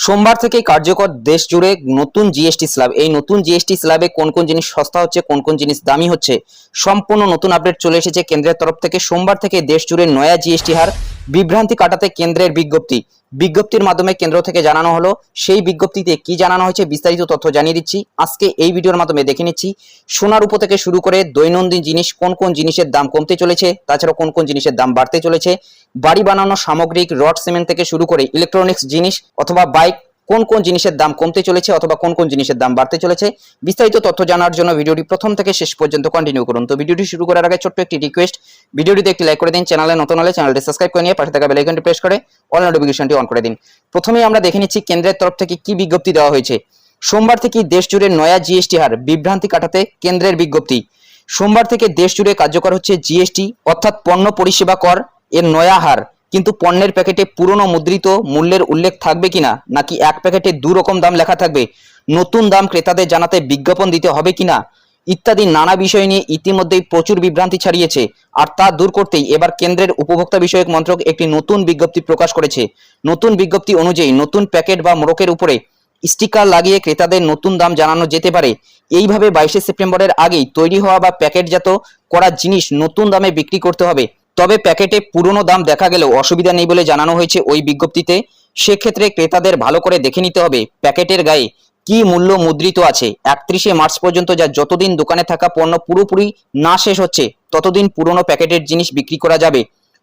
সোমবার থেকে কার্যকর দেশ জুড়ে নতুন জিএসটি স্ল্যাব এই নতুন জিএসটি স্ল্যাবে কোন কোন জিনিস সস্তা হচ্ছে, কোন কোন জিনিস দামি হচ্ছে, সম্পূর্ণ নতুন আপডেট চলে এসেছে কেন্দ্রের তরফ থেকে। সোমবার থেকে দেশ জুড়ে নয়া জিএসটি হার বিভ্রান্তি কাটাতে কেন্দ্রের বিজ্ঞপ্তি। বিজ্ঞপ্তির মাধ্যমে কেন্দ্র থেকে জানানো হলো। সেই বিজ্ঞপ্তিতে কি জানানো হয়েছে বিস্তারিত তথ্য জানিয়ে দিচ্ছি। আজকে এই ভিডিওর মাধ্যমে দেখে নিচ্ছি, সোনার উপর থেকে শুরু করে দৈনন্দিন জিনিস কোন কোন জিনিসের দাম কমতে চলেছে তাছাড়া কোন কোন জিনিসের দাম বাড়তে চলেছে। বাড়ি বানানো সামগ্রিক রড সিমেন্ট থেকে শুরু করে ইলেকট্রনিক্স জিনিস অথবা বাইক কোন কোন জিনিসের দাম কমতে চলেছে অথবা কোন কোন জিনিসের দাম বাড়তে চলেছে বিস্তারিত তথ্য জানার জন্য ভিডিওটি প্রথম থেকে শেষ পর্যন্ত কন্টিনিউ করুন। তো ভিডিওটি শুরু করার আগে ছোট্ট একটি রিকোয়েস্ট ভিডিওটিতে একটি লাইক করে দিন চ্যানেলে নতুন হলে চ্যানেলটি সাবস্ক্রাইব করে নিয়ে পাশে থাকা বেল আইকনটি প্রেস করে অল নোটিফিকেশনটি অন করে দিন। প্রথমেই আমরা দেখে নিচ্ছি কেন্দ্রের তরফ থেকে কি বিজ্ঞপ্তি দেওয়া হয়েছে। সোমবার থেকে দেশ জুড়ে নয়া জিএসটি হার বিভ্রান্তি কাটাতে কেন্দ্রের বিজ্ঞপ্তি। সোমবার থেকে দেশ জুড়ে কার্যকর হচ্ছে জিএসটি অর্থাৎ পণ্য পরিষেবা কর এর নয়া হার। কিন্তু পণ্যের প্যাকেটে পুরনো মুদ্রিত মূল্যের উল্লেখ থাকবে কিনা, নাকি এক প্যাকেটে দু রকম দাম লেখা থাকবে, নতুন দাম ক্রেতাদের জানাতে বিজ্ঞাপন দিতে হবে কিনা, ইত্যাদি নানা বিষয় নিয়ে ইতিমধ্যেই প্রচুর বিভ্রান্তি ছাড়িয়েছে। আর তা দূর করতেই এবার কেন্দ্রের উপভোক্তা বিষয়ক মন্ত্রক একটি নতুন বিজ্ঞপ্তি প্রকাশ করেছে। নতুন বিজ্ঞপ্তি অনুযায়ী নতুন প্যাকেট বা মোড়কের উপরে স্টিকার লাগিয়ে ক্রেতাদের নতুন দাম জানানো যেতে পারে। এইভাবে বাইশে সেপ্টেম্বরের আগেই তৈরি হওয়া বা প্যাকেটজাত করা জিনিস নতুন দামে বিক্রি করতে হবে। তবে প্যাকেটে পুরনো দাম দেখা গেলেও অসুবিধা নেই বলে জানানো হয়েছে ওই বিজ্ঞপ্তিতে। সেক্ষেত্রে ক্রেতাদের ভালো করে দেখে নিতে হবে প্যাকেটের গায়ে কি মূল্য মুদ্রিত আছে। একত্রিশে মার্চ পর্যন্ত যা যতদিন দোকানে থাকা পণ্য পুরোপুরি না শেষ হচ্ছে, ততদিন পুরনো প্যাকেটের জিনিস বিক্রি করা যাবে।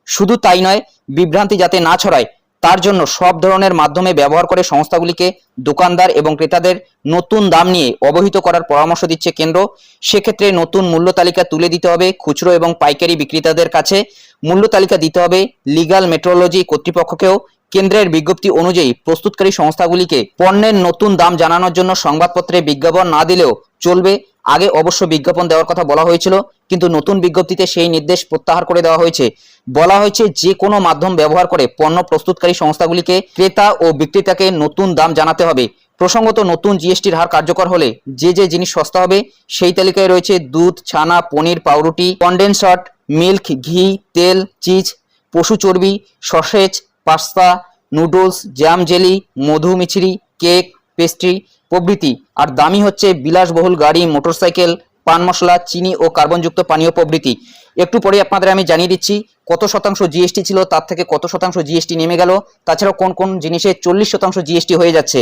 শুধু তাই নয়, বিভ্রান্তি যাতে না ছড়ায় তার জন্য সব ধরনের মাধ্যমে ব্যবহার করে সংস্থাগুলিকে দোকানদার এবং ক্রেতাদের নতুন দাম নিয়ে অবহিত করার পরামর্শ দিচ্ছে কেন্দ্র। সেক্ষেত্রে নতুন মূল্য তালিকা তুলে দিতে হবে খুচরো এবং পাইকারি বিক্রেতাদের কাছে। মূল্য তালিকা দিতে হবে লিগাল মেট্রোলজি কর্তৃপক্ষকেও। কেন্দ্রের বিজ্ঞপ্তি অনুযায়ী প্রস্তুতকারী সংস্থাগুলিকে পণ্যের নতুন দাম জানানোর জন্য সংবাদপত্রে বিজ্ঞাপন না দিলেও চলবে। আগে অবশ্য বিজ্ঞাপন দেওয়ার কথা বলা হয়েছিল। কিন্তু নতুন বিজ্ঞপ্তিতে সেই নির্দেশ প্রত্যাহার করে দেওয়া হয়েছে। বলা হয়েছে, যে কোনো মাধ্যম ব্যবহার করে পণ্য প্রস্তুতকারী সংস্থাগুলিকে ক্রেতা ও বিক্রেতাকে নতুন দাম জানাতে হবে। প্রসঙ্গত, নতুন জিএসটির হার কার্যকর হলে যে যে জিনিস সস্তা হবে, সেই তালিকায় রয়েছে দুধ, ছানা, পনির, পাউরুটি, কন্ডেন্সার্ট, মিল্ক, ঘি, তেল, চিজ, পশু চর্বি, sausage, pasta, noodles, jam jelly, মধু মিছরি, কেক, পেস্ট্রি প্রভৃতি। আর দামি হচ্ছে বিলাসবহুল গাড়ি, মোটরসাইকেল পান মশলা, চিনি ও কার্বনযুক্ত পানীয় প্রভৃতি। একটু পরে আপনাদের আমি জানিয়ে দিচ্ছি, কত শতাংশ জিএসটি ছিল, তার থেকে কত শতাংশ জিএসটি নেমে গেল, তাছাড়াও কোন কোন জিনিসে চল্লিশ শতাংশ জিএসটি হয়ে যাচ্ছে।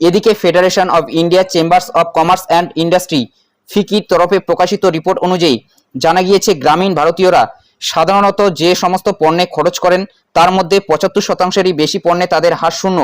এদিকে federation of India chambers of commerce and industry ফিকির তরফে প্রকাশিত রিপোর্ট অনুযায়ী জানা গিয়েছে, গ্রামীণ ভারতীয়রা সাধারণত যে সমস্ত পণ্যে খরচ করেন, তার মধ্যে পঁচাত্তর শতাংশেরই বেশি পণ্যে তাদের হার শূন্য।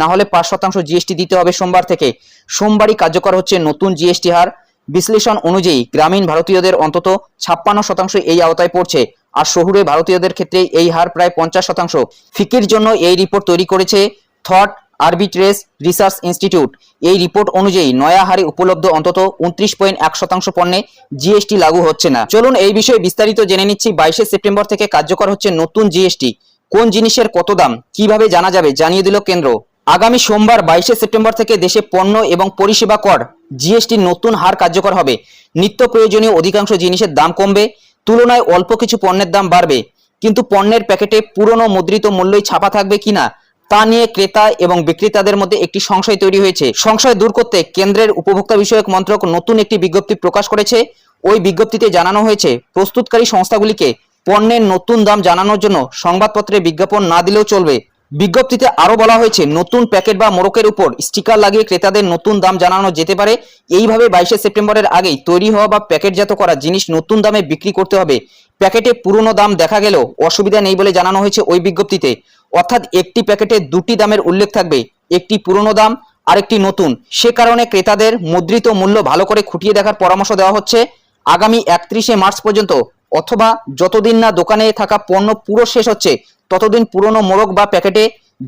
না হলে পাঁচ শতাংশ জিএসটি দিতে হবে সোমবার থেকে। সোমবারই কার্যকর হচ্ছে নতুন জিএসটি হার। বিশ্লেষণ অনুযায়ী গ্রামীণ ভারতীয়দের অন্তত ছাপ্পান্ন শতাংশ এই আওতায় পড়ছে, আর শহুরে ভারতীয়দের ক্ষেত্রে এই হার প্রায় পঞ্চাশ শতাংশ। ফিকির জন্য এই রিপোর্ট তৈরি করেছে থট আরবিট্রেস রিসার্চ ইনস্টিটিউট। এই রিপোর্ট অনুযায়ী নয়া হারে উপলব্ধ অন্তত উনত্রিশ পয়েন্ট এক শতাংশ পণ্যে জিএসটি লাগু হচ্ছে না। চলুন এই বিষয়ে বিস্তারিত জেনে নিচ্ছি, বাইশে সেপ্টেম্বর থেকে কার্যকর হচ্ছে নতুন জিএসটি। কোন জিনিসের কত দাম, কীভাবে জানা যাবে, জানিয়ে দিল কেন্দ্র। আগামী সোমবার বাইশে সেপ্টেম্বর থেকে দেশে পণ্য এবং পরিষেবা কর জিএসটির নতুন হার কার্যকর হবে। নিত্য প্রয়োজনীয় অধিকাংশ জিনিসের দাম কমবে, তুলনায় অল্প কিছু পণ্যের দাম বাড়বে। কিন্তু পণ্যের প্যাকেটে পুরনো মুদ্রিত মূল্যই ছাপা থাকবে কিনা, তা নিয়ে ক্রেতা এবং বিক্রেতাদের মধ্যে একটি সংশয় তৈরি হয়েছে। সংশয় দূর করতে কেন্দ্রের উপভোক্তা বিষয়ক মন্ত্রক নতুন একটি বিজ্ঞপ্তি প্রকাশ করেছে। ওই বিজ্ঞপ্তিতে জানানো হয়েছে, প্রস্তুতকারী সংস্থাগুলিকে পণ্যের নতুন দাম জানানোর জন্য সংবাদপত্রে বিজ্ঞাপন না দিলেও চলবে। বিজ্ঞপ্তিতে আরও বলা হয়েছে, নতুন প্যাকেট বা মোড়কের উপর স্টিকার লাগিয়ে ক্রেতাদের নতুন দাম জানানো যেতে পারে। এইভাবে বাইশে সেপ্টেম্বরের আগেই তৈরি হওয়া বা প্যাকেটজাত করা জিনিস নতুন দামে বিক্রি করতে হবে। প্যাকেটে পুরনো দাম দেখা গেলেও অসুবিধা নেই বলে জানানো হয়েছে ওই বিজ্ঞপ্তিতে। অর্থাৎ একটি প্যাকেটে দুটি দামের উল্লেখ থাকবে, একটি পুরনো দাম, আরেকটি নতুন। সে কারণে ক্রেতাদের মুদ্রিত মূল্য ভালো করে খুঁটিয়ে দেখার পরামর্শ দেওয়া হচ্ছে। আগামী একত্রিশে মার্চ পর্যন্ত অথবা যতদিন না দোকানে থাকা পণ্য পুরো শেষ হচ্ছে ততদিন পুরনো মোড়ক বা প্যাকেটে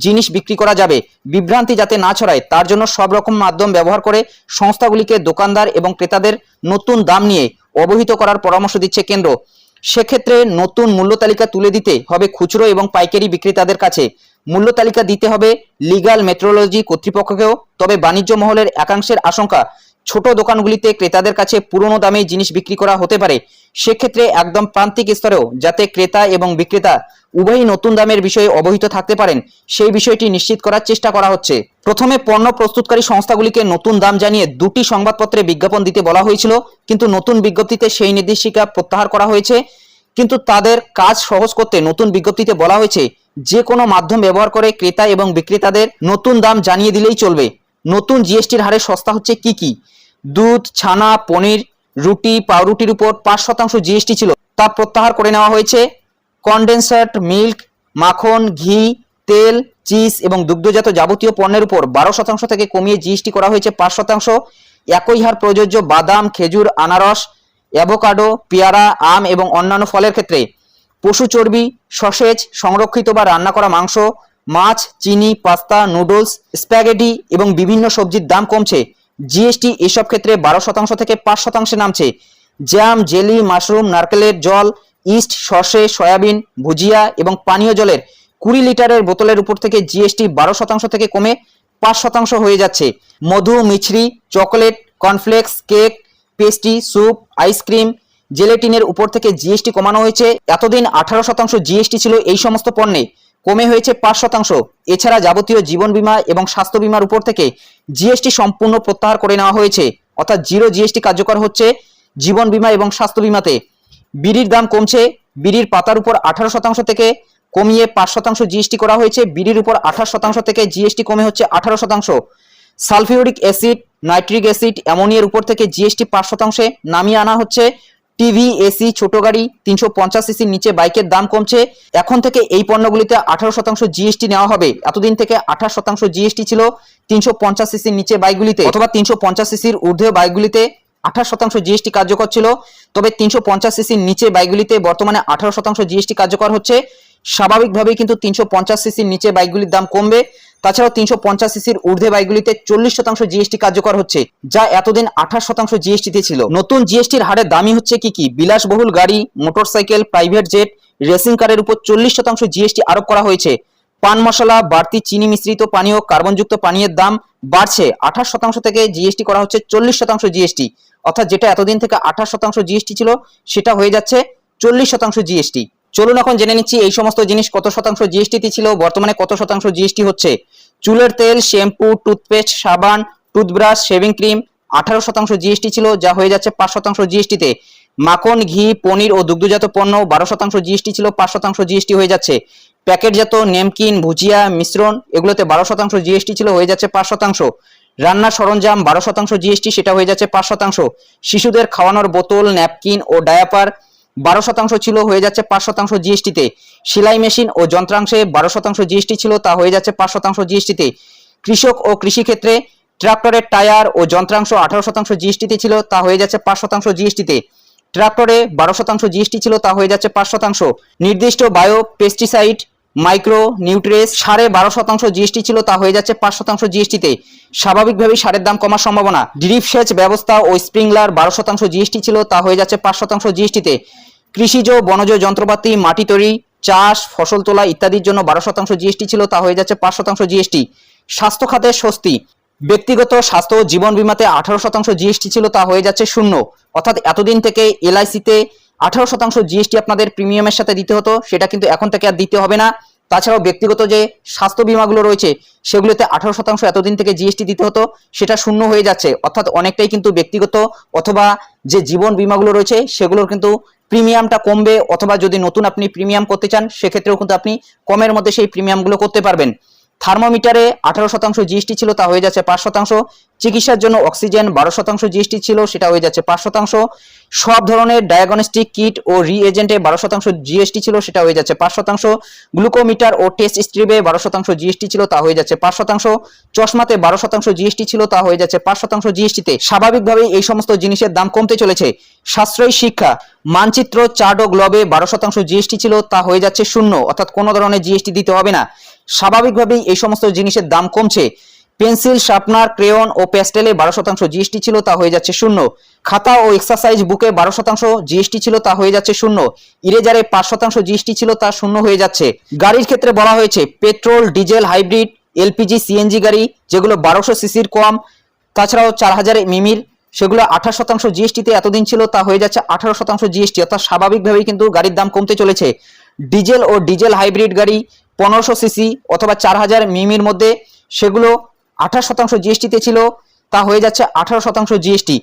জিনিস বিক্রি করা যাবে। বিভ্রান্তি যাতে না ছড়ায়, তার জন্য সব রকম মাধ্যম ব্যবহার করে সংস্থাগুলিকে দোকানদার এবং ক্রেতাদের নতুন দাম নিয়ে অবহিত করার পরামর্শ দিচ্ছে কেন্দ্র। সেক্ষেত্রে নতুন মূল্য তালিকা তুলে দিতে হবে খুচরো এবং পাইকারি বিক্রেতাদের কাছে। মূল্য তালিকা দিতে হবে লিগাল মেট্রোলজি কর্তৃপক্ষকেও, তবে বাণিজ্য মহলের একাংশের আশঙ্কা ছোট দোকানগুলিতে ক্রেতাদের কাছে পুরনো দামে জিনিস বিক্রি করা হতে পারে। সেক্ষেত্রে একদম প্রান্তিক স্তরেও যাতে ক্রেতা এবং বিক্রেতা উভয়ই নতুন দামের বিষয়ে অবহিত থাকতে পারেন, সেই বিষয়টি নিশ্চিত করার চেষ্টা করা হচ্ছে। প্রথমে পণ্য প্রস্তুতকারী সংস্থাগুলিকে নতুন দাম জানিয়ে দুটি সংবাদপত্রে বিজ্ঞাপন দিতে বলা হয়েছিল, কিন্তু নতুন বিজ্ঞপ্তিতে সেই নির্দেশিকা প্রত্যাহার করা হয়েছে। কিন্তু তাদের কাজ সহজ করতে নতুন বিজ্ঞপ্তিতে বলা হয়েছে, যে কোনো মাধ্যম ব্যবহার করে ক্রেতা এবং বিক্রেতাদের নতুন দাম জানিয়ে দিলেই চলবে। নতুন জিএসটির হারে সস্তা হচ্ছে কি কি? দুধ, ছানা, পনির, রুটি, পাউরুটির উপর পাঁচ শতাংশ জিএসটি ছিল। তা প্রত্যাহার করে নেওয়া হয়েছে। কন্ডেন্সার্ট মিল্ক, মাখন, ঘি, তেল, চিজ এবং দুগ্ধজাত যাবতীয় পণ্যের উপর বারো শতাংশ থেকে কমিয়ে জিএসটি করা হয়েছে পাঁচ শতাংশ। একই হার প্রযোজ্য বাদাম, খেজুর, আনারস, অ্যাভোকাডো, পেয়ারা, আম এবং অন্যান্য ফলের ক্ষেত্রে। পশু চর্বি, সসেজ, সংরক্ষিত বা রান্না করা মাংস, মাছ, চিনি, পাস্তা, নুডলস, স্প্যাগেটি এবং বিভিন্ন সবজির দাম কমছে। জিএসটি এসব ক্ষেত্রে বারো শতাংশ থেকে পাঁচ শতাংশে নামছে। জ্যাম জেলি, মাশরুম, নারকেলের জল, ইস্ট, সর্ষে, সয়াবিন, ভুজিয়া এবং পানীয় জলের কুড়ি লিটারের বোতলের উপর থেকে জিএসটি বারো শতাংশ থেকে কমে পাঁচ শতাংশ হয়ে যাচ্ছে। মধু, মিছরি, chocolate, cornflakes, cake pastry soup, ice cream, জেলেটিনের উপর থেকে জিএসটি কমানো হয়েছে। এতদিন আঠারো শতাংশ জিএসটি ছিল এই সমস্ত পণ্যে। কমে হয়েছে পাঁচ শতাংশ। এছাড়া যাবতীয় জীবন বীমা এবং স্বাস্থ্য বীমার উপর থেকে জিএসটি সম্পূর্ণ প্রত্যাহার করে নেওয়া হয়েছে। অর্থাৎ জিরো জিএসটি কার্যকর হচ্ছে জীবন বীমা এবং স্বাস্থ্য বীমাতে। বিড়ির দাম কমছে, বিড়ির পাতার উপর আঠারো শতাংশ থেকে কমিয়ে পাঁচ শতাংশ জিএসটি করা হয়েছে। বিড়ির উপর আঠাশ শতাংশ থেকে জিএসটি কমে হচ্ছে আঠারো শতাংশ। সালফিউরিক অ্যাসিড, নাইট্রিক অ্যাসিড, অ্যামোনিয়ার উপর থেকে জিএসটি পাঁচ শতাংশে নামিয়ে আনা হচ্ছে। টিভি, এসি, ছোট গাড়ি, তিনশো পঞ্চাশ সিসির নিচে বাইকের দাম কমছে। এখন থেকে এই পণ্যগুলিতে আঠারো শতাংশ জিএসটি নেওয়া হবে। এতদিন থেকে আঠাশ শতাংশ জিএসটি ছিল তিনশো পঞ্চাশ সিসির নিচে বাইকগুলিতে। অথবা তিনশো পঞ্চাশ সিসির ঊর্ধ্বে বাইকগুলিতে আঠাশ শতাংশ জিএসটি কার্যকর ছিল। তবে তিনশো পঞ্চাশ সিসির নিচে বাইকগুলিতে বর্তমানে আঠারো শতাংশ জিএসটি কার্যকর হচ্ছে। স্বাভাবিকভাবেই কিন্তু তিনশো পঞ্চাশ সিসির নিচে বাইকগুলির দাম কমবে। তাছাড়াও তিনশো পঞ্চাশ সিসির ঊর্ধ্বে বাইকগুলিতে চল্লিশ শতাংশ জিএসটি কার্যকর হচ্ছে, যা এতদিন আঠাশ শতাংশ জিএসটিতে ছিল। নতুন জিএসটির হারের দামি হচ্ছে কি কি? বিলাসবহুল গাড়ি, মোটরসাইকেল, প্রাইভেট জেট, রেসিং কারের উপর চল্লিশ শতাংশ জিএসটি আরোপ করা হয়েছে। পান মশলা, বাড়তি চিনি মিশ্রিত পানীয়, কার্বনযুক্ত পানীয়ের দাম বাড়ছে। আঠাশ শতাংশ থেকে জিএসটি করা হচ্ছে চল্লিশ শতাংশ জিএসটি অর্থাৎ যেটা এতদিন থেকে আঠাশ শতাংশ জিএসটি ছিল, সেটা হয়ে যাচ্ছে চল্লিশ শতাংশ জিএসটি চলুন এখন জেনে নিচ্ছি এই সমস্ত জিনিস কত শতাংশ জিএসটি ছিল, বর্তমানে কত শতাংশ জিএসটি হচ্ছে। চুলের তেল, শ্যাম্পু টুথপেস্ট সাবান টুথব্রাশ শেভিং ক্রিম আঠারো শতাংশ জিএসটি ছিল, যা হয়ে যাচ্ছে পাঁচ শতাংশ জিএসটিতে মাখন, ঘি, পনির ও দুগ্ধজাত পণ্য, বারো শতাংশ জিএসটি ছিল, পাঁচ শতাংশ জিএসটি হয়ে যাচ্ছে। প্যাকেটজাত নেমকিন ভুজিয়া, মিশ্রণ, এগুলোতে বারো শতাংশ জিএসটি ছিল, হয়ে যাচ্ছে পাঁচ শতাংশ। রান্নার সরঞ্জাম, বারো শতাংশ জিএসটি সেটা হয়ে যাচ্ছে পাঁচ শতাংশ। শিশুদের খাওয়ানোর বোতল, ন্যাপকিন ও ডায়াপার বারো শতাংশ ছিল হয়ে যাচ্ছে পাঁচ শতাংশ জিএসটিতে। সেলাই মেশিন ও যন্ত্রাংশে বারো শতাংশ জিএসটি ছিল, তা হয়ে যাচ্ছে পাঁচ শতাংশ জিএসটিতে। কৃষক ও কৃষিক্ষেত্রে ট্রাক্টরের টায়ার ও যন্ত্রাংশ আঠারো শতাংশ জিএসটিতে ছিল, তা হয়ে যাচ্ছে পাঁচ শতাংশ জিএসটিতে। ট্রাক্টরে বারো শতাংশ জিএসটি ছিল, তা হয়ে যাচ্ছে পাঁচ শতাংশ। নির্দিষ্ট বায়ো পেস্টিসাইড মাইক্রো নিউট্রেস সাড়ে বারো শতাংশ জিএসটি ছিল, তা হয়ে যাচ্ছে পাঁচ শতাংশ জিএসটিতে স্বাভাবিকভাবেই সারের দাম কমার সম্ভাবনা। ড্রিপ সেচ ব্যবস্থা ও স্প্রিংলার বারো শতাংশ জিএসটি ছিল, তা হয়ে যাচ্ছে পাঁচ শতাংশ জিএসটিতে কৃষিজ বনজ যন্ত্রপাতি, মাটি তৈরি, চাষ, ফসল তোলা ইত্যাদির জন্য বারো শতাংশ জিএসটি ছিল, তা হয়ে যাচ্ছে পাঁচ শতাংশ জিএসটি স্বাস্থ্য খাতের স্বস্তি। ব্যক্তিগত স্বাস্থ্য জীবন বীমাতে আঠারো শতাংশ জিএসটি ছিল, তা হয়ে যাচ্ছে শূন্য। অর্থাৎ এতদিন থেকে এলআইসিতে আঠারো শতাংশ জিএসটি আপনাদের প্রিমিয়ামের সাথে দিতে হতো, সেটা কিন্তু এখন থেকে আর দিতে হবে না। তাছাড়াও ব্যক্তিগত যে স্বাস্থ্য বিমাগুলো রয়েছে, সেগুলোতে আঠারো শতাংশ এতদিন থেকে জিএসটি দিতে হতো, সেটা শূন্য হয়ে যাচ্ছে। অর্থাৎ অনেকটাই কিন্তু ব্যক্তিগত অথবা যে জীবন বিমাগুলো রয়েছে, সেগুলোর কিন্তু প্রিমিয়ামটা কমবে, অথবা যদি নতুন আপনি প্রিমিয়াম করতে চান, সেক্ষেত্রেও কিন্তু আপনি কমের মধ্যে সেই প্রিমিয়ামগুলো করতে পারবেন। থার্মোমিটারে আঠারো শতাংশ জিএসটি ছিল, তা হয়ে যাচ্ছে পাঁচ শতাংশ। চিকিৎসার জন্য অক্সিজেন বারো শতাংশ জিএসটি ছিল, সেটা হয়ে যাচ্ছে পাঁচ শতাংশ। সব ধরনের ডায়াগনস্টিক কিট ও রিএজেন্টে বারো শতাংশ জিএসটি ছিল, সেটা হয়ে যাচ্ছে পাঁচ শতাংশ। গ্লুকোমিটার ও টেস্ট স্ট্রিপে বারো শতাংশ জিএসটি ছিল, তা হয়ে যাচ্ছে পাঁচ শতাংশ। চশমাতে বারো শতাংশ জিএসটি ছিল, তা হয়ে যাচ্ছে পাঁচ শতাংশ জিএসটিতে। স্বাভাবিকভাবেই এই সমস্ত জিনিসের দাম কমতে চলেছে। সাশ্রয়ী শিক্ষা, মানচিত্র, চার্ট ও গ্লবে বারো শতাংশ জিএসটি ছিল, তা হয়ে যাচ্ছে শূন্য, অর্থাৎ কোনো ধরনের জিএসটি দিতে হবে না। স্বাভাবিকভাবেই এই সমস্ত জিনিসের দাম কমছে। পেন্সিল, শার্পনার, ক্রেয়ন ও প্যাস্টেলে বারো শতাংশ জিএসটি ছিল, তা হয়ে যাচ্ছে শূন্য। খাতা ও এক্সারসাইজ বুকে বারো শতাংশ জিএসটি ছিল, তা হয়ে যাচ্ছে শূন্য। ইরেজারে পাঁচ শতাংশ জিএসটি ছিল, তা শূন্য হয়ে যাচ্ছে। গাড়ির ক্ষেত্রে বলা হয়েছে, petrol, diesel, hybrid, LPG, CNG গাড়ি, যেগুলো বারোশো সিসির কম, তাছাড়াও চার হাজার মিমির, সেগুলো আঠাশ শতাংশ জিএসটিতে এতদিন ছিল, তা হয়ে যাচ্ছে আঠারো শতাংশ জিএসটি। অর্থাৎ স্বাভাবিকভাবেই কিন্তু গাড়ির দাম কমতে চলেছে। ডিজেল ও ডিজেল হাইব্রিড গাড়ি পনেরোশো সিসি অথবা চার হাজার মিমির মধ্যে সেগুলো আঠাশ শতাংশ জিএসটিতে ছিল, তা হয়ে যাচ্ছে আঠারো শতাংশ জিএসটি।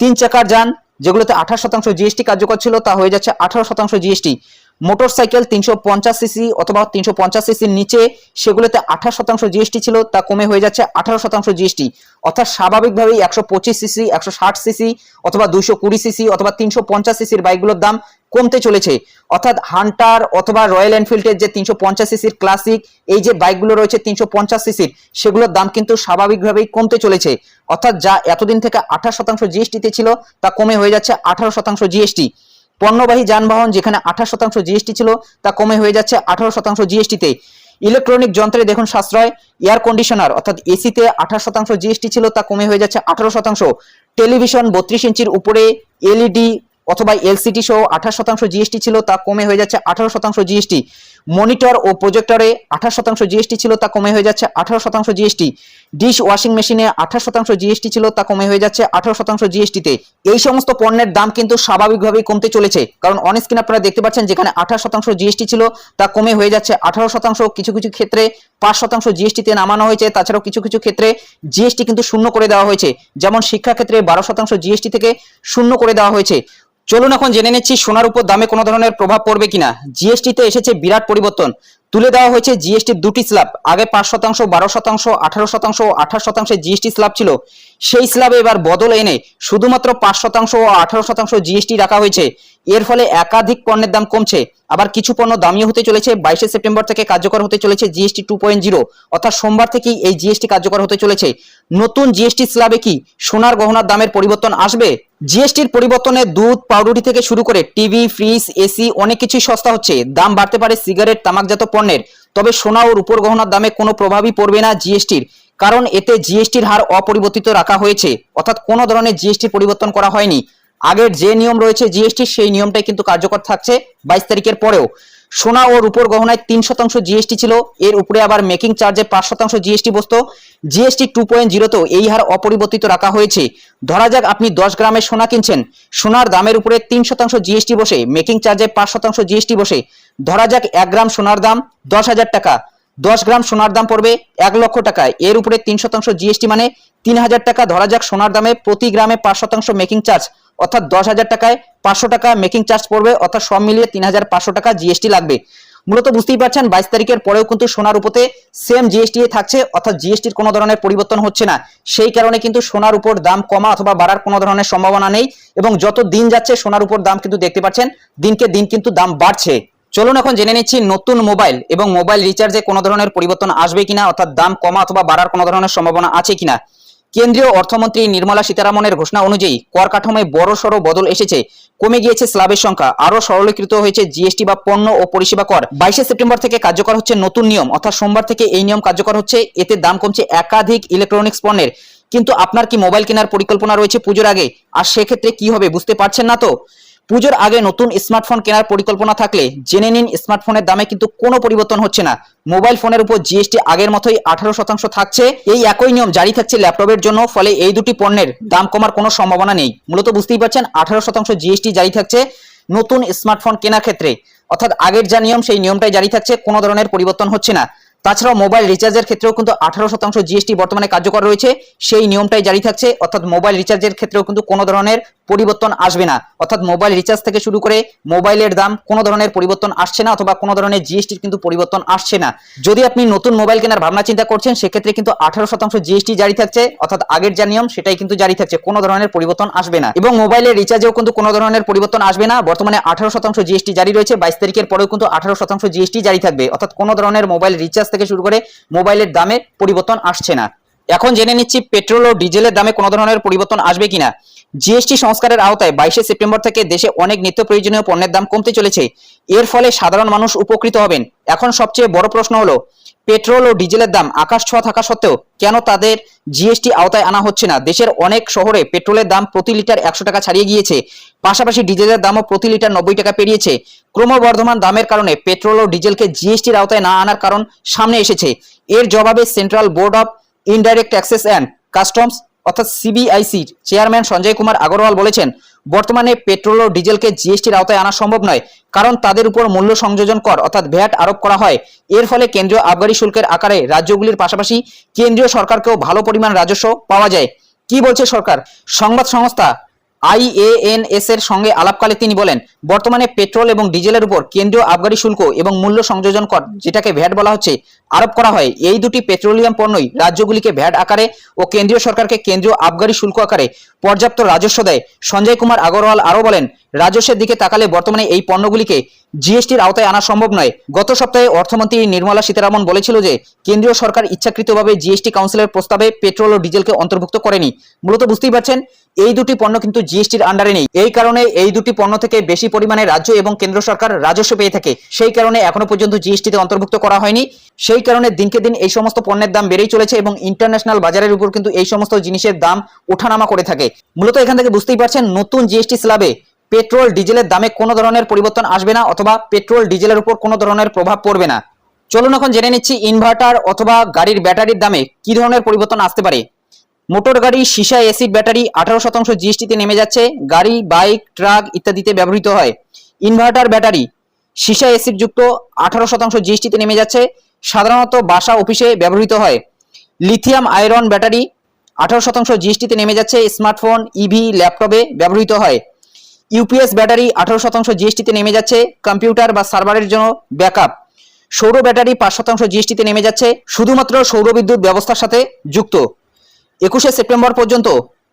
তিন চাকার যান যেগুলোতে আঠাশ শতাংশ জিএসটি কার্যকর ছিল, তা হয়ে যাচ্ছে আঠারো শতাংশ জিএসটি। মোটরসাইকেল তিনশো পঞ্চাশ সিসি অথবা তিনশো পঞ্চাশ সিসির নিচে, সেগুলোতে আঠাশ শতাংশ জিএসটি ছিল, তা কমে হয়ে যাচ্ছে আঠারো শতাংশ জিএসটি অর্থাৎ স্বাভাবিকভাবেই একশো পঁচিশ সিসি একশো ষাট সিসি অথবা দুইশো কুড়ি সিসি অথবা তিনশো পঞ্চাশ সিসির বাইকগুলোর দাম কমতে চলেছে। অর্থাৎ হান্টার অথবা রয়্যাল এনফিল্ডের যে তিনশো পঞ্চাশ সিসির ক্লাসিক এই যে বাইকগুলো রয়েছে তিনশো পঞ্চাশ সিসির সেগুলোর দাম কিন্তু স্বাভাবিকভাবেই কমতে চলেছে। অর্থাৎ যা এতদিন থেকে আঠাশ শতাংশ জিএসটিতে ছিল, তা কমে হয়ে যাচ্ছে আঠারো শতাংশ জিএসটি পণ্যবাহী যানবাহন যেখানে আঠাশ শতাংশ জিএসটি ছিল, তা কমে হয়ে যাচ্ছে আঠারো শতাংশ জিএসটিতে ইলেকট্রনিক যন্ত্রে দেখুন সাশ্রয় এয়ার কন্ডিশনার অর্থাৎ এসিতে আঠাশ শতাংশ জিএসটি ছিল, তা কমে হয়ে যাচ্ছে আঠারো শতাংশ। টেলিভিশন বত্রিশ ইঞ্চির উপরে এলইডি অথবা এলসিডি সহ আঠাশ শতাংশ জিএসটি ছিল, তা কমে হয়ে যাচ্ছে আঠারো শতাংশ জিএসটি মনিটর ও প্রজেক্টরে আঠাশ শতাংশ জিএসটি ছিল তা কমে হয়ে যাচ্ছে আঠারো শতাংশ জিএসটি ডিশ ওয়াশিং মেশিনে আঠাশ শতাংশ জিএসটি ছিল তা কমে হয়ে যাচ্ছে আঠারো শতাংশ জিএসটিতে এই সমস্ত পণ্যের দাম কিন্তু স্বাভাবিকভাবেই কমতে চলেছে। কারণ অন স্ক্রিন আপনারা দেখতে পাচ্ছেন যেখানে আঠাশ শতাংশ জিএসটি ছিল তা কমে হয়ে যাচ্ছে আঠারো শতাংশ। কিছু কিছু ক্ষেত্রে পাঁচ শতাংশ জিএসটিতে নামানো হয়েছে। তাছাড়াও কিছু কিছু ক্ষেত্রে জিএসটি কিন্তু শূন্য করে দেওয়া হয়েছে। যেমন শিক্ষা ক্ষেত্রে বারো শতাংশ জিএসটি থেকে শূন্য করে দেওয়া হয়েছে। চলুন এখন জেনে নিচ্ছি সোনার উপর দামে কোনো ধরনের প্রভাব পড়বে কিনা। জিএসটিতে এসেছে বিরাট পরিবর্তন। তুলে দেওয়া হয়েছে জিএসটির দুটি স্ল্যাব আগে পাঁচ শতাংশ, বারো শতাংশ, আঠারো শতাংশ আঠাশ শতাংশের জিএসটি স্ল্যাব ছিল। সেই স্ল্যাবে এবার বদল এনে শুধুমাত্র পাঁচ শতাংশ ও আঠারো শতাংশ জিএসটি রাখা হয়েছে। এর ফলে একাধিক পণ্যের দাম কমছে। আবার কিছু পণ্য দামিও হতে চলেছে। বাইশে সেপ্টেম্বর থেকে কার্যকর হতে চলেছে জিএসটি টু পয়েন্ট জিরো অর্থাৎ সোমবার থেকেই এই জিএসটি কার্যকর হতে চলেছে। নতুন জিএসটি স্ল্যাবে কি সোনার গহনার দামের পরিবর্তন আসবে? জিএসটির পরিবর্তনে দুধ, পাউরুটি থেকে শুরু করে টিভি, ফ্রিজ, এসি অনেক কিছুই সস্তা হচ্ছে। দাম বাড়তে পারে সিগারেট, তামাকজাত পণ্যের। তবে সোনা ও রূপোর গহনার দামে কোনো প্রভাবই পড়বে না জিএসটির কারণ এতে জিএসটির হার অপরিবর্তিত রাখা হয়েছে। অর্থাৎ কোনো ধরনের জিএসটি পরিবর্তন করা হয়নি। আগের যে নিয়ম রয়েছে জিএসটির সেই নিয়মটাই কিন্তু কার্যকর থাকছে বাইশ তারিখের পরেও। সোনা ও রূপোর গহনায় তিন শতাংশ জিএসটি ছিল। এর উপরে আবার মেকিং চার্জে পাঁচ শতাংশ জিএসটি বসতো। জিএসটি টু পয়েন্ট জিরোতেও এই হার অপরিবর্তিত রাখা হয়েছে। ধরা যাক আপনি দশ গ্রামে সোনা কিনছেন। সোনার দামের উপরে তিন শতাংশ জিএসটি বসে মেকিং চার্জে পাঁচ শতাংশ জিএসটি বসে। ধরা যাক এক গ্রাম সোনার দাম দশ হাজার টাকা। দশ গ্রাম সোনার দাম পড়বে এক লক্ষ টাকায়। এর উপরে তিন শতাংশ জিএসটি মানে তিন হাজার টাকা ধরা যাক সোনার দামে প্রতি গ্রামে পাঁচ শতাংশ মেকিং চার্জ অর্থাৎ দশ হাজার টাকায় পাঁচশো টাকা মেকিং চার্জ পড়বে, অর্থাৎ সব মিলিয়ে তিন হাজার পাঁচশো টাকা জিএসটি লাগবে। মূলত বুঝতেই পারছেন, বাইশ তারিখের পরেও কিন্তু সোনার উপরে সেম জিএসটি থাকছে, অর্থাৎ জিএসটির কোনো ধরনের পরিবর্তন হচ্ছে না। সেই কারণে কিন্তু সোনার উপর দাম কমা অথবা বাড়ার কোনো ধরনের সম্ভাবনা নেই এবং যত দিন যাচ্ছে সোনার উপর দাম কিন্তু দেখতে পাচ্ছেন, দিনকে দিন কিন্তু দাম বাড়ছে। চলুন এখন জেনে নিচ্ছি নতুন মোবাইল এবং মোবাইল রিচার্জে কোনো ধরনের পরিবর্তন আসবে কিনা, অর্থাৎ দাম কমা অথবা বাড়ার কোনো ধরনের সম্ভাবনা আছে কিনা। কেন্দ্রীয় অর্থমন্ত্রী নির্মলা সীতারামনের ঘোষণা অনুযায়ী কর কাঠামোয় বড় সড়ো বদল এসেছে। কমে গিয়েছে স্ল্যাবের সংখ্যা আরও সরলীকৃত হয়েছে জিএসটি বা পণ্য ও পরিষেবা কর। বাইশে সেপ্টেম্বর থেকে কার্যকর হচ্ছে নতুন নিয়ম, অর্থাৎ সোমবার থেকে এই নিয়ম কার্যকর হচ্ছে। এতে দাম কমছে একাধিক ইলেকট্রনিক্স পণ্যের। কিন্তু আপনার কি মোবাইল কেনার পরিকল্পনা রয়েছে পুজোর আগে? আর সেক্ষেত্রে কি হবে বুঝতে পারছেন না তো? পুজোর আগে নতুন স্মার্টফোন কেনার পরিকল্পনা থাকলে জেনে নিন স্মার্টফোনের দামে কিন্তু কোনো পরিবর্তন হচ্ছে না। মোবাইল ফোনের উপর জিএসটি আগের মতোই আঠারো শতাংশ থাকছে। এই একই নিয়ম জারি থাকছে ল্যাপটপের জন্য, ফলে এই দুটি পণ্যের দাম কমার কোনো সম্ভাবনা নেই। মূলত বুঝতেই পারছেন, আঠারো শতাংশ জিএসটি জারি থাকছে নতুন স্মার্টফোন কেনার ক্ষেত্রে। অর্থাৎ আগের যা নিয়ম, সেই নিয়মটাই জারি থাকছে, কোনো ধরনের পরিবর্তন হচ্ছে না। তাছাড়াও মোবাইল রিচার্জের ক্ষেত্রেও কিন্তু আঠারো শতাংশ জিএসটি বর্তমানে কার্যকর রয়েছে। সেই নিয়মটাই জারি থাকছে। অর্থাৎ মোবাইল রিচার্জের ক্ষেত্রেও কিন্তু কোনো ধরনের পরিবর্তন আসবে না। অর্থাৎ মোবাইল রিচার্জ থেকে শুরু করে মোবাইলের দাম কোনো ধরনের পরিবর্তন আসছে না অথবা কোনো ধরনের জিএসটির কিন্তু পরিবর্তন আসছে না। যদি আপনি নতুন মোবাইল কেনার ভাবনা চিন্তা করছেন, সেক্ষেত্রে কিন্তু আঠারো শতাংশ জিএসটি জারি থাকছে। অর্থাৎ আগের যা নিয়ম, সেটাই কিন্তু জারি থাকছে। কোনো ধরনের পরিবর্তন আসবে না। এবং মোবাইলের রিচার্জেও কিন্তু কোনো ধরনের পরিবর্তন আসবে না। বর্তমানে আঠারো শতাংশ জিএসটি জারি রয়েছে। বাইশ তারিখের পরেও কিন্তু আঠারো শতাংশ জিএসটি জারি থাকবে। অর্থাৎ কোনো ধরনের মোবাইল রিচার্জ থেকে শুরু করে মোবাইলের দামে পরিবর্তন আসছে না। এখন জেনে নিচ্ছি পেট্রোল ও ডিজেলের দামে কোনো ধরনের পরিবর্তন আসবে কিনা। জিএসটি সংস্কারের আওতায় বাইশে সেপ্টেম্বর থেকে দেশে অনেক নিত্য প্রয়োজনীয় পণ্যের দাম কমতে চলেছে। এর ফলে সাধারণ মানুষ উপকৃত হবেন। এখন সবচেয়ে বড় প্রশ্ন হলো পেট্রোল ও ডিজেলের দাম আকাশ ছোঁয়া থাকা সত্ত্বেও কেন তাদের জিএসটি আওতায় আনা হচ্ছে না? দেশের অনেক শহরে পেট্রোলের দাম প্রতি লিটার একশো টাকা ছাড়িয়ে গিয়েছে। পাশাপাশি ডিজেলের দামও প্রতি লিটার নব্বই টাকা পেরিয়েছে। ক্রমবর্ধমান দামের কারণে পেট্রোল ও ডিজেলকে জিএসটির আওতায় না আনার কারণ সামনে এসেছে। এর জবাবে central board of indirect taxes and customs অর্থাৎ সিবিআইসির চেয়ারম্যান সঞ্জয় কুমার আগরওয়াল বলেছেন বর্তমানে পেট্রোল ও ডিজেলকে জিএসটির আওতায় আনা সম্ভব নয়, কারণ তাদের উপর মূল্য সংযোজন কর, অর্থাৎ ভ্যাট আরোপ করা হয়। এর ফলে কেন্দ্রীয় আবগারি শুল্কের আকারে রাজ্যগুলির পাশাপাশি কেন্দ্রীয় সরকারকেও ভালো পরিমাণ রাজস্ব পাওয়া যায়। কি বলছে সরকার? সংবাদ সংস্থা আইএএনএস এর সঙ্গে আলাপকালে তিনি বলেন, বর্তমানে পেট্রোল এবং ডিজেলের উপর কেন্দ্রীয় আবগারি শুল্ক এবং মূল্য সংযোজন কর, যেটাকে ভ্যাট বলা হচ্ছে, আরোপ করা হয়। এই দুটি পেট্রোলিয়াম পণ্যই রাজ্যগুলিকে ভ্যাট আকারে ও কেন্দ্রীয় সরকারকে কেন্দ্রীয় আবগারি শুল্ক আকারে পর্যাপ্ত রাজস্ব দেয়। সঞ্জয় কুমার আগরওয়াল আরও বলেন, রাজস্বের দিকে তাকালে বর্তমানে এই পণ্যগুলিকে জিএসটির আওতায় আনা সম্ভব নয়। গত সপ্তাহে অর্থমন্ত্রী নির্মলা সীতারামন বলেছিল যে, কেন্দ্রীয় সরকার ইচ্ছাকৃতভাবে জিএসটি কাউন্সিলের প্রস্তাবে পেট্রোল ও ডিজেলকে অন্তর্ভুক্ত করেনি। মূলত বুঝতেই পারছেন, এই দুটি পণ্য কিন্তু জিএসটির আন্ডারে নেই। এই কারণে এই দুটি পণ্য থেকে বেশি পরিমাণে রাজ্য এবং কেন্দ্র সরকার রাজস্ব পেয়ে থাকে। সেই কারণে এখনও পর্যন্ত জিএসটিতে অন্তর্ভুক্ত করা হয়নি। সেই কারণে দিনকে দিন এই সমস্ত পণ্যের দাম বেড়েই চলেছে এবং ইন্টারন্যাশনাল বাজারের উপর কিন্তু এই সমস্ত জিনিসের দাম ওঠানামা করে থাকে। মূলত এখান থেকে বুঝতেই পারছেন, নতুন জিএসটি স্ল্যাবে পেট্রোল ডিজেলের দামে কোনো ধরনের পরিবর্তন আসবে না অথবা পেট্রোল ডিজেলের উপর কোনো ধরনের প্রভাব পড়বে না। চলুন এখন জেনে নিচ্ছি ইনভার্টার অথবা গাড়ির ব্যাটারির দামে কি ধরনের পরিবর্তন আসতে পারে। মোটর গাড়ি, সীসা এসিড ব্যাটারি আঠারো শতাংশ জিএসটিতে নেমে যাচ্ছে, গাড়ি, বাইক, ট্রাক ইত্যাদিতে ব্যবহৃত হয়। ইনভার্টার ব্যাটারি, সীসা এসিড যুক্ত আঠারো শতাংশ জিএসটিতে নেমে যাচ্ছে, সাধারণত বাসা অফিসে ব্যবহৃত হয়। লিথিয়াম আয়রন ব্যাটারি, আঠারো শতাংশ জিএসটিতে নেমে যাচ্ছে, স্মার্টফোন, ইভি, ল্যাপটপে ব্যবহৃত হয়। ইউপিএস ব্যাটারি আঠারো শতাংশ জিএসটিতে নেমে যাচ্ছে, কম্পিউটার বা সার্ভারের জন্য ব্যাকআপ। সৌর ব্যাটারি পাঁচ শতাংশ জিএসটিতে নেমে যাচ্ছে, শুধুমাত্র সৌরবিদ্যুৎ ব্যবস্থার সাথে যুক্ত। একুশে সেপ্টেম্বর পর্যন্ত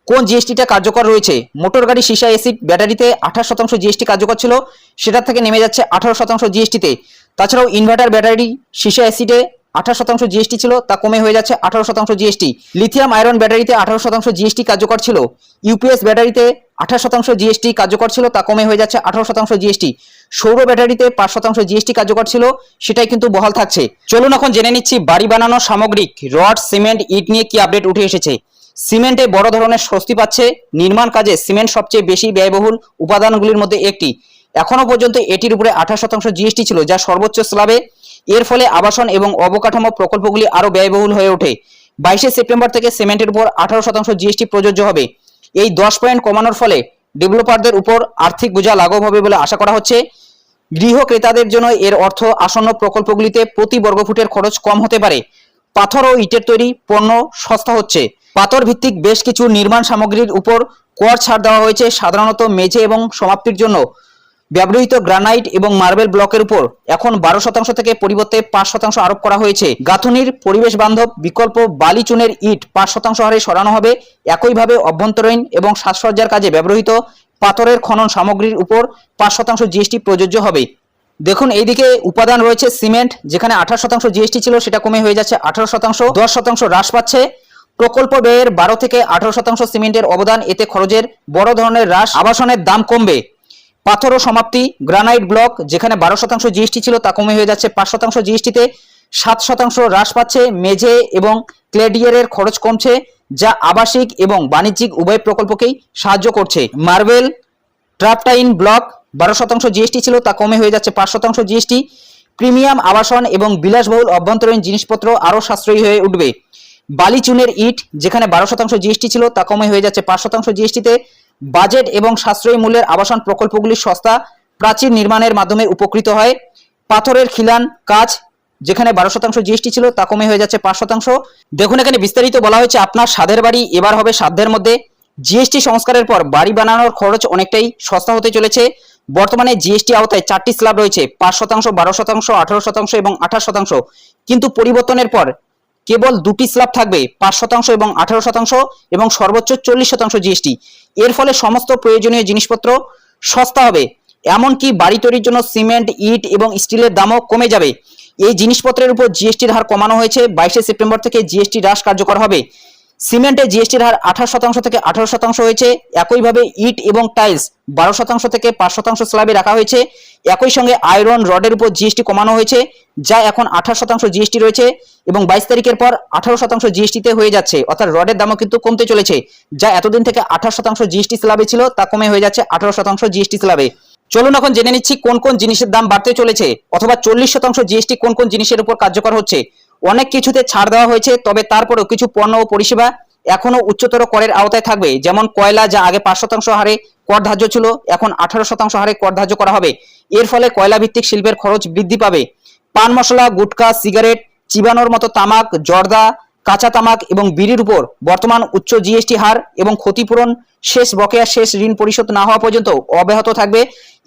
কোন জিএসটিটা কার্যকর রয়েছে? মোটর গাড়ি সীসা এসিড ব্যাটারিতে আঠাশ শতাংশ জিএসটি কার্যকর ছিল, সেটার থেকে নেমে যাচ্ছে আঠারো শতাংশ জিএসটিতে। তাছাড়াও ইনভার্টার ব্যাটারি সীসা এসিডে আঠাশ শতাংশ জিএসটি ছিল, তা কমে হয়ে যাচ্ছে আঠারো শতাংশ জিএসটি। লিথিয়াম আয়রন ব্যাটারিতে আঠারো শতাংশ জিএসটি কার্যকর ছিল। ইউপিএস ব্যাটারিতে আঠাশ শতাংশ জিএসটি কার্যকর ছিল, তা কমে হয়ে যাচ্ছে আঠারো শতাংশ জিএসটি সৌর ব্যাটারিতে পাঁচ শতাংশ জিএসটি কার্যকর ছিল, সেটাই কিন্তু বহাল থাকছে। চলুন এখন জেনে নিচ্ছি বাড়ি বানানোর সামগ্রিক, রড, সিমেন্ট, ইট নিয়ে কি আপডেট উঠে এসেছে। সিমেন্টে বড় ধরনের স্বস্তি পাচ্ছে, নির্মাণ কাজে সিমেন্ট সবচেয়ে বেশি ব্যয়বহুল উপাদানগুলির মধ্যে একটি। এখনও পর্যন্ত এটির উপরে আঠাশ শতাংশ জিএসটি ছিল, যা সর্বোচ্চ স্ল্যাবে এর ফলে আবাসন এবং অবকাঠামো প্রকল্পগুলি আরও ব্যয়বহুল হয়ে ওঠে। বাইশে সেপ্টেম্বর থেকে সিমেন্টের উপর আঠারো শতাংশ জিএসটি প্রযোজ্য হবে। এই দশ পয়েন্ট কমানোর ফলে ডেভেলপারদের উপর আর্থিক বোঝা লাঘব হবে বলে আশা করা হচ্ছে। গৃহ ক্রেতাদের জন্য এর অর্থ আসন্ন প্রকল্পগুলিতে প্রতি বর্গফুটের খরচ কম হতে পারে। পাথর ও ইটের তৈরি পণ্য সস্তা হচ্ছে। পাথর ভিত্তিক বেশ কিছু নির্মাণ সামগ্রীর উপর কর ছাড় দেওয়া হয়েছে সাধারণত মেঝে এবং সমাপ্তির জন্য। ব্যবহৃত গ্রানাইট এবং মার্বেল ব্লকের উপর এখন বারো শতাংশ থেকে পরিবর্তে পাঁচ শতাংশ আরোপ করা হয়েছে। গাঁথনির পরিবেশ বান্ধব বিকল্প বালি চুনের ইট পাঁচ শতাংশ হারে সরানো হবে। একইভাবে অভ্যন্তরীণ এবং সাজসজ্জার কাজে ব্যবহৃত পাথরের খনন সামগ্রীর উপর পাঁচ শতাংশ জিএসটি প্রযোজ্য হবে। দেখুন, এইদিকে উপাদান রয়েছে সিমেন্ট, যেখানে আঠাশ শতাংশ জিএসটি ছিল, সেটা কমে হয়ে যাচ্ছে আঠারো শতাংশ। দশ শতাংশ হ্রাস পাচ্ছে। প্রকল্প ব্যয়ের বারো থেকে আঠারো শতাংশ সিমেন্টের অবদান, এতে খরচের বড় ধরনের হ্রাস। আবাসনের দাম কমবে। পাথর ও সমাপ্তি, গ্রানাইট ব্লক, যেখানে বারো শতাংশ জিএসটি ছিল তা কমে হয়ে যাচ্ছে। পাঁচ শতাংশ জিএসটিতে সাত শতাংশ হ্রাস পাচ্ছে। মেঝে এবং ক্লেডিয়ারের খরচ কমছে, যা আবাসিক এবং বাণিজ্যিক উভয় প্রকল্পকেই সাহায্য করছে। মার্বেল ট্রাপটাইন ব্লক, বারো শতাংশ জিএসটি ছিল তা কমে হয়ে যাচ্ছে। পাঁচ শতাংশ জিএসটি প্রিমিয়াম আবাসন এবং বিলাসবহুল অভ্যন্তরীণ জিনিসপত্র আরও সাশ্রয়ী হয়ে উঠবে। বালি চুনের ইট, যেখানে বারো শতাংশ জিএসটি ছিল তা কমে হয়ে যাচ্ছে। পাঁচ শতাংশ জিএসটিতে বাজেট এবং সাশ্রয়ী মূল্যের আবাসন প্রকল্পগুলি সস্তা প্রাচীর নির্মাণের মাধ্যমে উপকৃত হয়। পাথরের খিলান কাজ যেখানে বারো শতাংশ জিএসটি ছিল, তা কমে হয়ে যাচ্ছে পাঁচ শতাংশ। দেখুন, এখানে বিস্তারিত বলা হয়েছে, আপনার স্বাদের বাড়ি এবার হবে সাধ্যের মধ্যে। জিএসটি সংস্কারের পর বাড়ি বানানোর খরচ অনেকটাই সস্তা হতে চলেছে। বর্তমানে জিএসটি আওতায় চারটি স্ল্যাব রয়েছে, পাঁচ শতাংশ, বারো শতাংশ, আঠারো শতাংশ এবং আঠাশ শতাংশ। কিন্তু পরিবর্তনের পর কেবল দুটি স্ল্যাব থাকবে, পাঁচ শতাংশ এবং আঠারো শতাংশ এবং সর্বোচ্চ চল্লিশ শতাংশ জিএসটি এর ফলে সমস্ত প্রয়োজনীয় জিনিসপত্র সস্তা হবে, এমনকি বাড়ি তৈরির জন্য সিমেন্ট, ইট এবং স্টিলের দামও কমে যাবে। এই জিনিসপত্রের উপর জিএসটির হার কমানো হয়েছে, বাইশে সেপ্টেম্বর থেকে জিএসটি হ্রাস কার্যকর হবে। সিমেন্টে জিএসটির হার আঠাশ শতাংশ থেকে আঠারো শতাংশ হয়েছে। একইভাবে ইট এবং টাইলস বারো শতাংশ থেকে পাঁচ শতাংশ স্ল্যাবে রাখা হয়েছে। একই সঙ্গে আয়রন রডের উপর জিএসটি কমানো হয়েছে, যা এখন আঠাশ শতাংশ জিএসটি রয়েছে এবং বাইশ তারিখের পর আঠারো শতাংশ জিএসটিতে হয়ে যাচ্ছে। অর্থাৎ রডের দামও কিন্তু কমতে চলেছে, যা এতদিন থেকে আঠাশ শতাংশ জিএসটি স্ল্যাবে ছিল, তা কমে হয়ে যাচ্ছে আঠারো শতাংশ জিএসটি স্ল্যাবে। চলুন এখন জেনে নিচ্ছি কোন কোন জিনিসের দাম বাড়তে চলেছে, অথবা চল্লিশ শতাংশ জিএসটি কোন কোন জিনিসের উপর কার্যকর হচ্ছে। অনেক কিছুতে ছাড় দেওয়া হয়েছে, তবে তারপরেও কিছু পণ্য ও পরিষেবা এখনও উচ্চতর করের আওতায় থাকবে। যেমন কয়লা যা আগে পাঁচ শতাংশ হারে কর ধার্য ছিল, এখন আঠারো শতাংশ হারে কর ধার্য করা হবে। এর ফলে কয়লা ভিত্তিক শিল্পের খরচ বৃদ্ধি পাবে। পান মশলা গুটখা সিগারেট, চিবানোর মতো তামাক, জর্দা, কাঁচা তামাক এবং বিড়ির উপর বর্তমান উচ্চ জিএসটি হার এবং ক্ষতিপূরণ শেষ বকেয়া শেষ ঋণ পরিশোধ না হওয়া পর্যন্ত অব্যাহত থাকবে।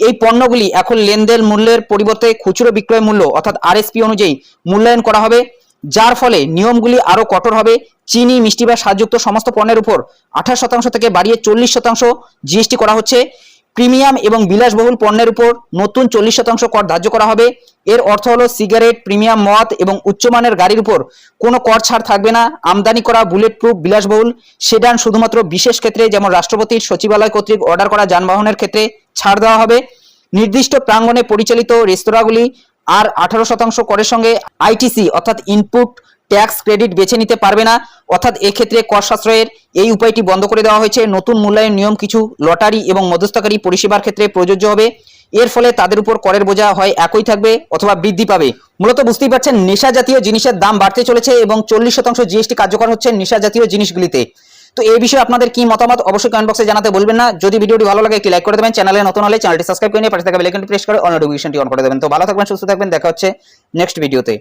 এই পণ্যগুলি এখন লেনদেন মূল্যের পরিবর্তে খুচরো বিক্রয় মূল্য, অর্থাৎ আরএসপি অনুযায়ী মূল্যায়ন করা হবে। যার ফলে নিয়মগুলি আরও কঠোর হবে। চিনি, মিষ্টি বা স্বাদযুক্ত সমস্ত পণ্যের উপর আঠাশ শতাংশ থেকে বাড়িয়ে চল্লিশ শতাংশ জিএসটি করা হচ্ছে। প্রিমিয়াম এবং বিলাসবহুল পণ্যের উপর নতুন চল্লিশ শতাংশ কর ধার্য করা হবে। এর অর্থ হলো সিগারেট, প্রিমিয়াম মদ এবং উচ্চমানের গাড়ির উপর কোনো কর ছাড় থাকবে না। আমদানি করা বুলেট প্রুফ বিলাসবহুল সেডান শুধুমাত্র বিশেষ ক্ষেত্রে যেমন রাষ্ট্রপতির সচিবালয় কর্তৃক অর্ডার করা যানবাহনের ক্ষেত্রে ছাড় দেওয়া হবে। নির্দিষ্ট প্রাঙ্গণে পরিচালিত রেস্তোরাঁগুলি আর আঠারো শতাংশ করের সঙ্গে আইটিসি, অর্থাৎ ইনপুট ট্যাক্স ক্রেডিট বেছে নিতে পারবে না। অর্থাৎ এক্ষেত্রে কর সাশ্রয়ের এই উপায়টি বন্ধ করে দেওয়া হয়েছে। নতুন মূল্যায়ন নিয়ম কিছু লটারি এবং মধ্যস্থকারী পরিষেবার ক্ষেত্রে প্রযোজ্য হবে। এর ফলে তাদের উপর করের বোঝা হয় একই থাকবে অথবা বৃদ্ধি পাবে। মূলত বুঝতেই পারছেন, নেশা জাতীয় জিনিসের দাম বাড়তে চলেছে এবং চল্লিশ শতাংশ জিএসটি কার্যকর হচ্ছে নেশা জাতীয় জিনিসগুলিতে। তো এই বিষয়ে আপনাদের কি মতামত অবশ্যই কমেন্ট বক্সে জানাতে বলবেন না। যদি ভিডিওটি ভালো লাগে, একটি লাইক করে দেবেন। চ্যানেলে নতুন হলে চ্যানেলটি সাবস্ক্রাইব করে নিয়ে পাশে থাকা বেল আইকনটি প্রেস করে অল নোটিফিকেশনটি অন করে দেবেন। তো ভালো থাকবেন, সুস্থ থাকবেন। দেখা হচ্ছে নেক্সট ভিডিওতে